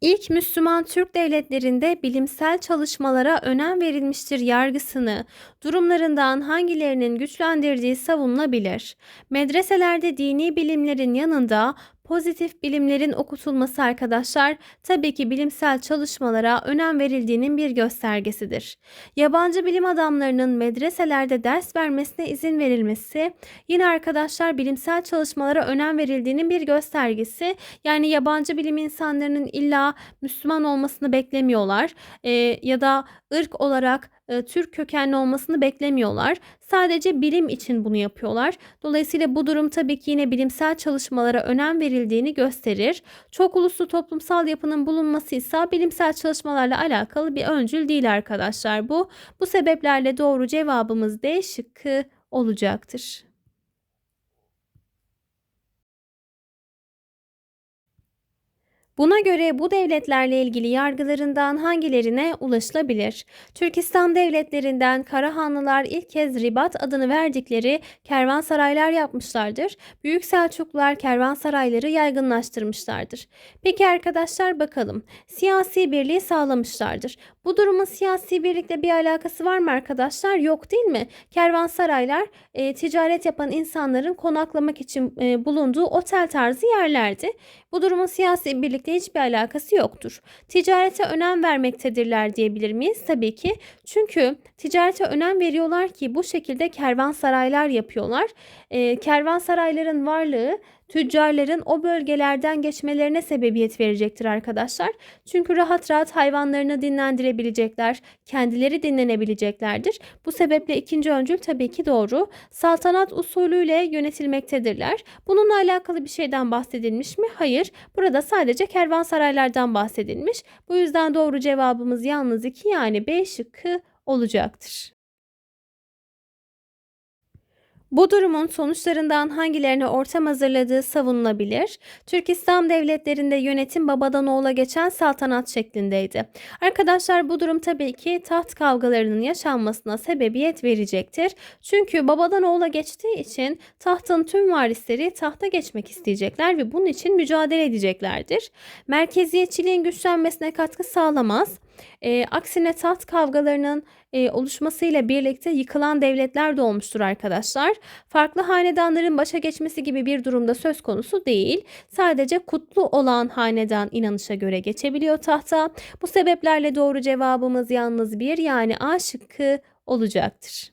İlk Müslüman Türk devletlerinde bilimsel çalışmalara önem verilmiştir yargısını durumlarından hangilerinin güçlendirdiği savunulabilir. Medreselerde dini bilimlerin yanında pozitif bilimlerin okutulması arkadaşlar tabii ki bilimsel çalışmalara önem verildiğinin bir göstergesidir. Yabancı bilim adamlarının medreselerde ders vermesine izin verilmesi yine arkadaşlar bilimsel çalışmalara önem verildiğinin bir göstergesi. Yani yabancı bilim insanlarının illa Müslüman olmasını beklemiyorlar e, ya da ırk olarak e, Türk kökenli olmasını beklemiyorlar. Sadece bilim için bunu yapıyorlar. Dolayısıyla bu durum tabii ki yine bilimsel çalışmalara önem verildiğini gösterir. Çok uluslu toplumsal yapının bulunması ise bilimsel çalışmalarla alakalı bir öncül değil arkadaşlar bu. Bu sebeplerle doğru cevabımız D şıkkı olacaktır. Buna göre bu devletlerle ilgili yargılarından hangilerine ulaşılabilir? Türkistan devletlerinden Karahanlılar ilk kez Ribat adını verdikleri kervansaraylar yapmışlardır. Büyük Selçuklular kervansarayları yaygınlaştırmışlardır. Peki arkadaşlar bakalım. Siyasi birliği sağlamışlardır. Bu durumun siyasi birlikle bir alakası var mı arkadaşlar? Yok değil mi? Kervansaraylar e, ticaret yapan insanların konaklamak için e, bulunduğu otel tarzı yerlerdi. Bu durumun siyasi birlikte hiçbir alakası yoktur. Ticarete önem vermektedirler diyebilir miyiz? Tabii ki. Çünkü ticarete önem veriyorlar ki bu şekilde kervansaraylar yapıyorlar. E, kervansarayların varlığı tüccarların o bölgelerden geçmelerine sebebiyet verecektir arkadaşlar. Çünkü rahat rahat hayvanlarını dinlendirebilecekler, kendileri dinlenebileceklerdir. Bu sebeple ikinci öncül tabii ki doğru. Saltanat usulüyle yönetilmektedirler. Bununla alakalı bir şeyden bahsedilmiş mi? Hayır. Burada sadece kervansaraylardan bahsedilmiş. Bu yüzden doğru cevabımız yalnız 2 yani B şıkkı olacaktır. Bu durumun sonuçlarından hangilerine ortam hazırladığı savunulabilir. Türk İslam devletlerinde yönetim babadan oğula geçen saltanat şeklindeydi. Arkadaşlar bu durum tabii ki taht kavgalarının yaşanmasına sebebiyet verecektir. Çünkü babadan oğula geçtiği için tahtın tüm varisleri tahta geçmek isteyecekler ve bunun için mücadele edeceklerdir. Merkeziyetçiliğin güçlenmesine katkı sağlamaz. E, aksine taht kavgalarının e, oluşmasıyla birlikte yıkılan devletler de olmuştur arkadaşlar. Farklı hanedanların başa geçmesi gibi bir durumda söz konusu değil. Sadece kutlu olan hanedan inanışa göre geçebiliyor tahta. Bu sebeplerle doğru cevabımız yalnız bir yani A şıkkı olacaktır.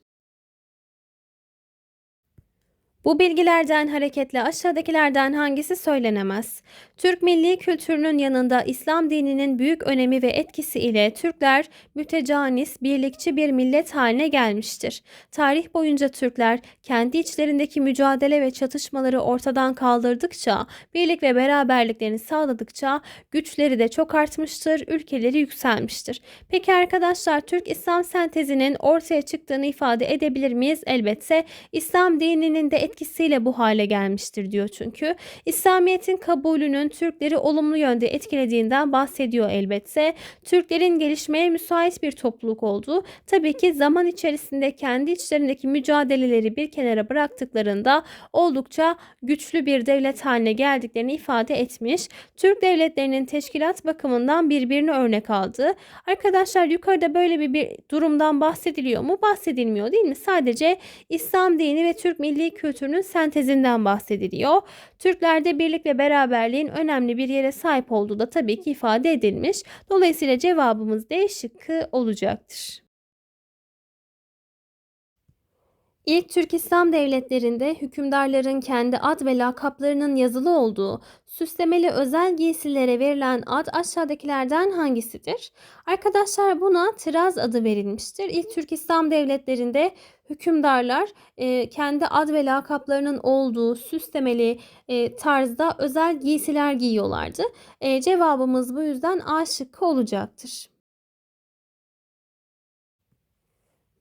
Bu bilgilerden hareketle aşağıdakilerden hangisi söylenemez? Türk milli kültürünün yanında İslam dininin büyük önemi ve etkisi ile Türkler mütecanis, birlikçi bir millet haline gelmiştir. Tarih boyunca Türkler kendi içlerindeki mücadele ve çatışmaları ortadan kaldırdıkça, birlik ve beraberliklerini sağladıkça güçleri de çok artmıştır, ülkeleri yükselmiştir. Peki arkadaşlar Türk-İslam sentezinin ortaya çıktığını ifade edebilir miyiz? Elbette İslam dininin de etkisiyle bu hale gelmiştir diyor çünkü. İslamiyet'in kabulünün Türkleri olumlu yönde etkilediğinden bahsediyor elbette. Türklerin gelişmeye müsait bir topluluk olduğu tabii ki zaman içerisinde kendi içlerindeki mücadeleleri bir kenara bıraktıklarında oldukça güçlü bir devlet haline geldiklerini ifade etmiş. Türk devletlerinin teşkilat bakımından birbirini örnek aldı. Arkadaşlar yukarıda böyle bir, bir durumdan bahsediliyor mu? Bahsedilmiyor değil mi? Sadece İslam dini ve Türk milli kültürü kültürünün sentezinden bahsediliyor. Türklerde birlik ve beraberliğin önemli bir yere sahip olduğu da tabii ki ifade edilmiş. Dolayısıyla cevabımız D şıkkı olacaktır. İlk Türk İslam devletlerinde hükümdarların kendi ad ve lakaplarının yazılı olduğu süslemeli özel giysilere verilen ad aşağıdakilerden hangisidir? Arkadaşlar buna tiraz adı verilmiştir. İlk Türk İslam devletlerinde hükümdarlar e, kendi ad ve lakaplarının olduğu süslemeli e, tarzda özel giysiler giyiyorlardı. E, cevabımız bu yüzden A şıkkı olacaktır.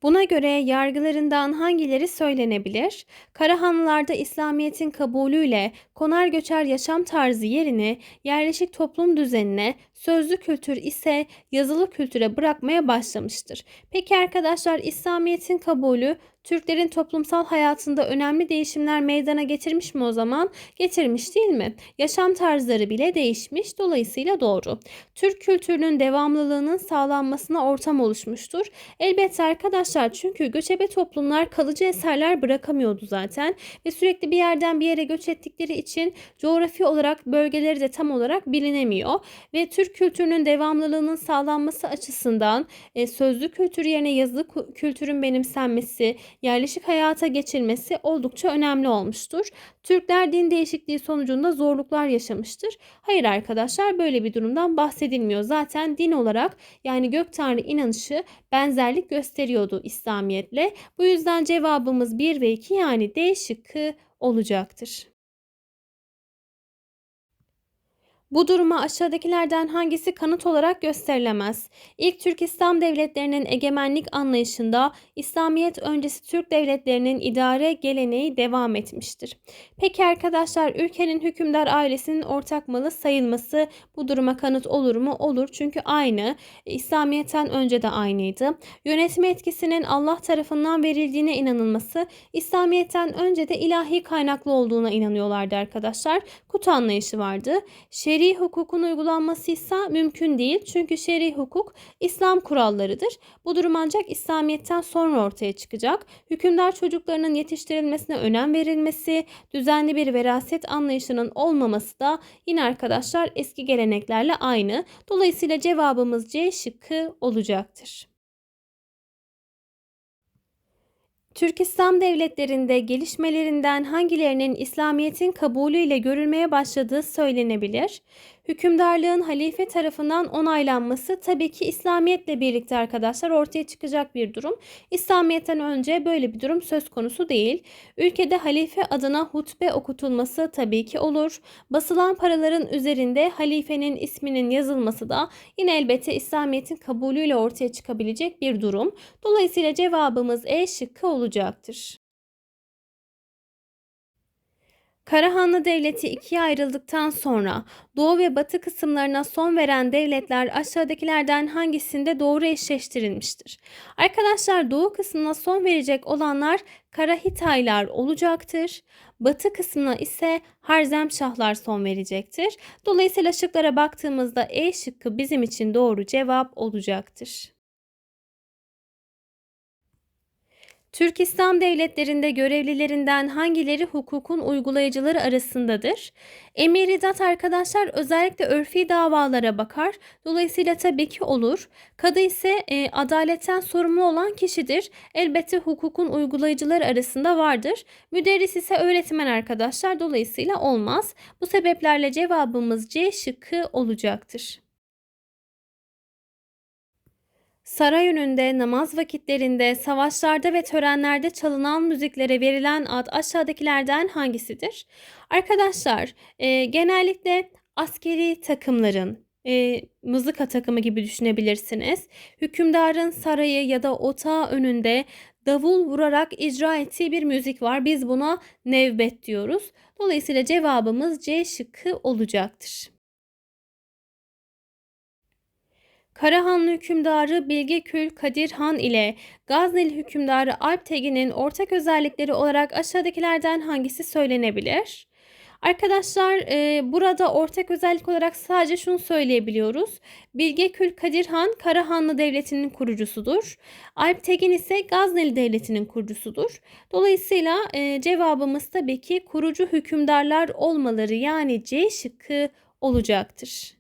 Buna göre yargılarından hangileri söylenebilir? Karahanlılarda İslamiyet'in kabulüyle konar göçer yaşam tarzı yerini yerleşik toplum düzenine, sözlü kültür ise yazılı kültüre bırakmaya başlamıştır. Peki arkadaşlar İslamiyet'in kabulü Türklerin toplumsal hayatında önemli değişimler meydana getirmiş mi o zaman? Getirmiş değil mi? Yaşam tarzları bile değişmiş. Dolayısıyla doğru. Türk kültürünün devamlılığının sağlanmasına ortam oluşmuştur. Elbette arkadaşlar çünkü göçebe toplumlar kalıcı eserler bırakamıyordu zaten ve sürekli bir yerden bir yere göç ettikleri için coğrafi olarak bölgeleri de tam olarak bilinemiyor ve Türk kültürünün devamlılığının sağlanması açısından e, sözlü kültür yerine yazılı kültürün benimsenmesi, yerleşik hayata geçilmesi oldukça önemli olmuştur. Türkler din değişikliği sonucunda zorluklar yaşamıştır. Hayır arkadaşlar böyle bir durumdan bahsedilmiyor. Zaten din olarak yani gök tanrı inanışı benzerlik gösteriyordu İslamiyetle. Bu yüzden cevabımız 1 ve 2 yani D şıkkı olacaktır. Bu duruma aşağıdakilerden hangisi kanıt olarak gösterilemez? İlk Türk İslam devletlerinin egemenlik anlayışında İslamiyet öncesi Türk devletlerinin idare geleneği devam etmiştir. Peki arkadaşlar ülkenin hükümdar ailesinin ortak malı sayılması bu duruma kanıt olur mu? Olur çünkü aynı. İslamiyet'ten önce de aynıydı. Yönetme etkisinin Allah tarafından verildiğine inanılması İslamiyet'ten önce de ilahi kaynaklı olduğuna inanıyorlardı arkadaşlar. Kut anlayışı vardı. Şer'i şer'i hukukun uygulanması ise mümkün değil. Çünkü şer'i hukuk İslam kurallarıdır. Bu durum ancak İslamiyet'ten sonra ortaya çıkacak. Hükümdar çocuklarının yetiştirilmesine önem verilmesi, düzenli bir veraset anlayışının olmaması da yine arkadaşlar eski geleneklerle aynı. Dolayısıyla cevabımız C şıkkı olacaktır. Türk İslam devletlerinde gelişmelerinden hangilerinin İslamiyet'in kabulüyle görülmeye başladığı söylenebilir? Hükümdarlığın halife tarafından onaylanması tabii ki İslamiyetle birlikte arkadaşlar ortaya çıkacak bir durum. İslamiyetten önce böyle bir durum söz konusu değil. Ülkede halife adına hutbe okutulması tabii ki olur. Basılan paraların üzerinde halifenin isminin yazılması da yine elbette İslamiyet'in kabulüyle ortaya çıkabilecek bir durum. Dolayısıyla cevabımız E şıkkı olacaktır. Karahanlı Devleti ikiye ayrıldıktan sonra doğu ve batı kısımlarına son veren devletler aşağıdakilerden hangisinde doğru eşleştirilmiştir? Arkadaşlar doğu kısmına son verecek olanlar Karahitaylar olacaktır. Batı kısmına ise Harzemşahlar son verecektir. Dolayısıyla şıklara baktığımızda E şıkkı bizim için doğru cevap olacaktır. Türk İslam devletlerinde görevlilerinden hangileri hukukun uygulayıcıları arasındadır? Emiridat arkadaşlar özellikle örfi davalara bakar. Dolayısıyla tabii ki olur. Kadı ise e, adaletten sorumlu olan kişidir. Elbette hukukun uygulayıcıları arasında vardır. Müderris ise öğretmen arkadaşlar. Dolayısıyla olmaz. Bu sebeplerle cevabımız C şıkkı olacaktır. Saray önünde, namaz vakitlerinde, savaşlarda ve törenlerde çalınan müziklere verilen ad aşağıdakilerden hangisidir? Arkadaşlar e, genellikle askeri takımların, e, mızıka takımı gibi düşünebilirsiniz. Hükümdarın sarayı ya da otağı önünde davul vurarak icra ettiği bir müzik var. Biz buna nevbet diyoruz. Dolayısıyla cevabımız C şıkkı olacaktır. Karahanlı hükümdarı Bilgekül Kadir Han ile Gazneli hükümdarı Alp Tegin'in ortak özellikleri olarak aşağıdakilerden hangisi söylenebilir? Arkadaşlar e, burada ortak özellik olarak sadece şunu söyleyebiliyoruz. Bilgekül Kadir Han Karahanlı Devleti'nin kurucusudur. Alp Tegin ise Gazneli Devleti'nin kurucusudur. Dolayısıyla e, cevabımız tabii ki kurucu hükümdarlar olmaları yani C şıkkı olacaktır.